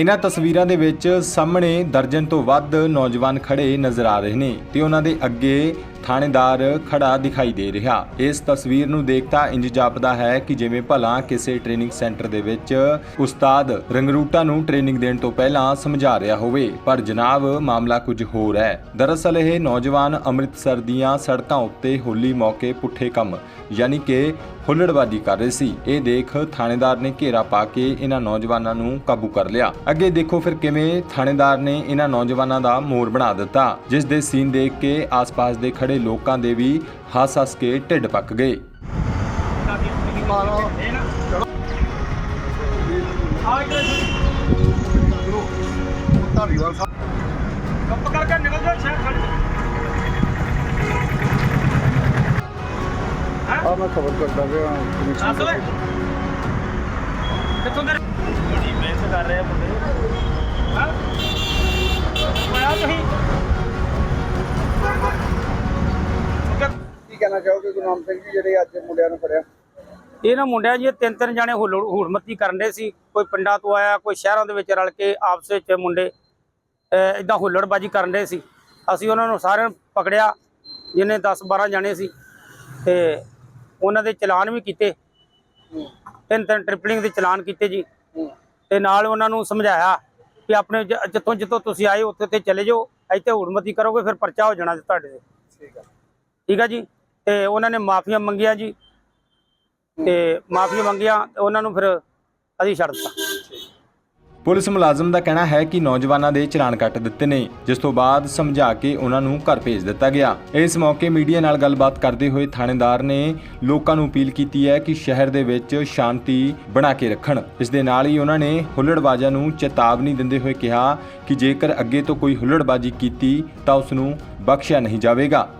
ਇਹਨਾਂ ਤਸਵੀਰਾਂ ਦੇ ਵਿੱਚ ਸਾਹਮਣੇ ਦਰਜਨ ਤੋਂ ਵੱਧ ਨੌਜਵਾਨ ਖੜੇ ਨਜ਼ਰ ਆ ਰਹੇ ਨੇ ਤੇ ਉਹਨਾਂ ਦੇ ਅੱਗੇ ਥਾਣੇਦਾਰ ਖੜਾ ਦਿਖਾਈ ਦੇ ਰਿਹਾ। ਇਸ ਤਸਵੀਰ ਨੂੰ ਦੇਖਤਾ ਇੰਜ ਜਾਪਦਾ ਹੈ ਕਿ ਜਿਵੇਂ ਭਲਾ ਕਿਸੇ ਟ੍ਰੇਨਿੰਗ ਸੈਂਟਰ ਦੇ ਵਿੱਚ ਉਸਤਾਦ ਰੰਗਰੂਟਾ ਨੂੰ ਟ੍ਰੇਨਿੰਗ ਦੇਣ ਤੋਂ ਪਹਿਲਾਂ ਸਮਝਾ ਰਿਹਾ ਹੋਵੇ। ਪਰ ਜਨਾਬ, ਮਾਮਲਾ ਕੁਝ ਹੋਰ ਹੈ। ਦਰਅਸਲ ਇਹ ਨੌਜਵਾਨ ਅੰਮ੍ਰਿਤਸਰ ਦੀਆਂ ਸੜਕਾਂ ਉੱਤੇ ਹੋਲੀ ਮੌਕੇ ਪੁੱਠੇ ਕੰਮ, ਯਾਨੀ ਕਿ ਹੁੱਲੜਬਾਜ਼ੀ ਕਰ ਰਹੇ ਸੀ। ਇਹ ਦੇਖ ਥਾਣੇਦਾਰ ਨੇ ਘੇਰਾ ਪਾ ਕੇ ਇਹਨਾਂ ਨੌਜਵਾਨਾਂ ਨੂੰ ਕਾਬੂ ਕਰ ਲਿਆ। ਅੱਗੇ ਦੇਖੋ ਫਿਰ ਕਿਵੇਂ ਥਾਣੇਦਾਰ ਨੇ ਇਹਨਾਂ ਨੌਜਵਾਨਾਂ ਦਾ ਮੋਰ ਬਣਾ ਦਿੱਤਾ। ਜਿਸ ਦੇ ਸੀਨ ਦੇਖ ਕੇ ਆਸ-ਪਾਸ ਦੇ ਖੜੇ ਲੋਕਾਂ ਦੇ ਵੀ ਹੱਸ-ਹੱਸ ਕੇ ਢਿੱਡ ਪੱਕ ਗਏ। ਧਾਰੀਵਾਲ ਸਾਹਿਬ ਚੁੱਪ ਕਰਕੇ ਨਿਕਲ ਜਾ ਸ਼ਹਿਰ ਛੱਡ ਆ ਮੈਂ ਖਬਰ ਕਰਦਾ ਪਿਆ ਓਏ। ਕਿੱਥੋਂ ਦੇ ਬੜੀ ਮਿਹਨਤ ਕਰ ਰਹੇ ਆ ਮੁੰਡੇ ਹਾਂ ਹੋਇਆ ਤੁਸੀਂ ਕੀ ਕਹਿਣਾ ਚਾਹੋਗੇ ਗੁਰਨਾਮ ਸਿੰਘ ਜੀ ਜਿਹੜੇ ਅੱਜ ਮੁੰਡਿਆਂ ਨੂੰ ਫੜਿਆ? ਇਹਨਾਂ ਮੁੰਡਿਆਂ ਜੀ ਤਿੰਨ ਤਿੰਨ ਜਾਣੇ ਹੂੜਮੱਤੀ ਕਰਨ ਦੇ ਸੀ। ਕੋਈ ਪਿੰਡਾਂ ਤੋਂ ਆਇਆ ਕੋਈ ਸ਼ਹਿਰਾਂ ਦੇ ਵਿੱਚ ਰਲ ਕੇ ਆਪਸ ਵਿੱਚ ਮੁੰਡੇ ਇਦਾਂ ਹੁੱਲੜਬਾਜੀ ਕਰਨ ਦੇ ਸੀ। ਅਸੀਂ ਉਹਨਾਂ ਨੂੰ ਸਾਰਿਆਂ ਨੂੰ ਪਕੜਿਆ ਜਿਹਨੇ 10 12 ਜਾਣੇ ਸੀ। ਤੇ ਉਹਨਾਂ ਦੇ ਚਲਾਨ ਵੀ ਕੀਤੇ। ਤਿੰਨ ਤਿੰਨ ਟ੍ਰਿਪਲਿੰਗ ਦੇ ਚਲਾਨ ਕੀਤੇ ਜੀ। ਤੇ ਨਾਲ ਉਹਨਾਂ ਨੂੰ ਸਮਝਾਇਆ ਕਿ ਆਪਣੇ ਜਿੱਥੋਂ ਜਿੱਥੋਂ ਤੁਸੀਂ ਆਏ ਉੱਥੇ ਤੇ ਚਲੇ ਜਾਓ। ਇੱਥੇ ਹੁੜਮਤੀ ਕਰੋਗੇ ਫਿਰ ਪਰਚਾ ਹੋ ਜਾਣਾ ਤੁਹਾਡੇ ਤੇ। ਠੀਕ ਆ। ਠੀਕ ਆ ਜੀ? ਤੇ ਉਹਨਾਂ ਨੇ ਮਾਫੀਆਂ ਮੰਗੀਆਂ ਜੀ। ਤੇ ਮਾਫੀਆਂ ਮੰਗੀਆਂ ਤੇ ਉਹਨਾਂ ਨੂੰ ਫਿਰ ਅਸੀਂ ਛੱਡ ਦਿੱਤਾ। ਪੁਲਿਸ ਮੁਲਾਜ਼ਮ ਦਾ ਕਹਿਣਾ ਹੈ ਕਿ ਨੌਜਵਾਨਾਂ ਦੇ ਚਲਾਨ ਕੱਟ ਦਿੱਤੇ ਨੇ, ਜਿਸ ਤੋਂ ਬਾਅਦ ਸਮਝਾ ਕੇ ਉਹਨਾਂ ਨੂੰ ਘਰ ਭੇਜ ਦਿੱਤਾ ਗਿਆ। ਇਸ ਮੌਕੇ ਮੀਡੀਆ ਨਾਲ ਗੱਲਬਾਤ ਕਰਦੇ ਹੋਏ ਥਾਣੇਦਾਰ ਨੇ ਲੋਕਾਂ ਨੂੰ ਅਪੀਲ ਕੀਤੀ ਹੈ ਕਿ ਸ਼ਹਿਰ ਦੇ ਵਿੱਚ ਸ਼ਾਂਤੀ ਬਣਾ ਕੇ ਰੱਖਣ। ਇਸ ਦੇ ਨਾਲ ਹੀ ਉਹਨਾਂ ਨੇ ਹੁੱਲੜਬਾਜ਼ਾਂ ਨੂੰ ਚੇਤਾਵਨੀ ਦਿੰਦੇ ਹੋਏ ਕਿਹਾ ਕਿ ਜੇਕਰ ਅੱਗੇ ਤੋਂ ਕੋਈ ਹੁੱਲੜਬਾਜ਼ੀ ਕੀਤੀ ਤਾਂ ਉਸ ਨੂੰ ਬਖਸ਼ਿਆ ਨਹੀਂ ਜਾਵੇਗਾ।